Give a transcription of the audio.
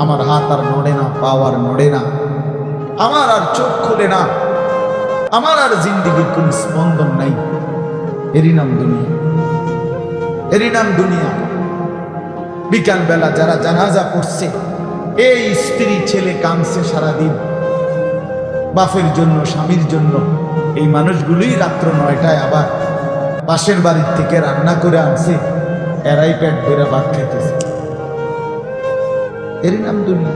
আমার হাত আর নড়ে না পা আর নড়ে না। আমার আর চোখ খোলে না। আমার আর জিন্দিগির কোন স্পন্দন নাই। এরই নাম দুনিয়া। এরই নাম দুনিয়া। বিকাল বেলা যারা জানাজা পড়ছে এই স্ত্রী ছেলে কাঁদছে সারাদিন। বাপের জন্য, স্বামীর জন্য। এই মানুষগুলোই রাত্র নয়টায় আবার পাশের বাড়ির থেকে রান্না করে আনছে। এরাই পেট ভরে ভাত খাইতেছে। এর নাম দুনিয়া।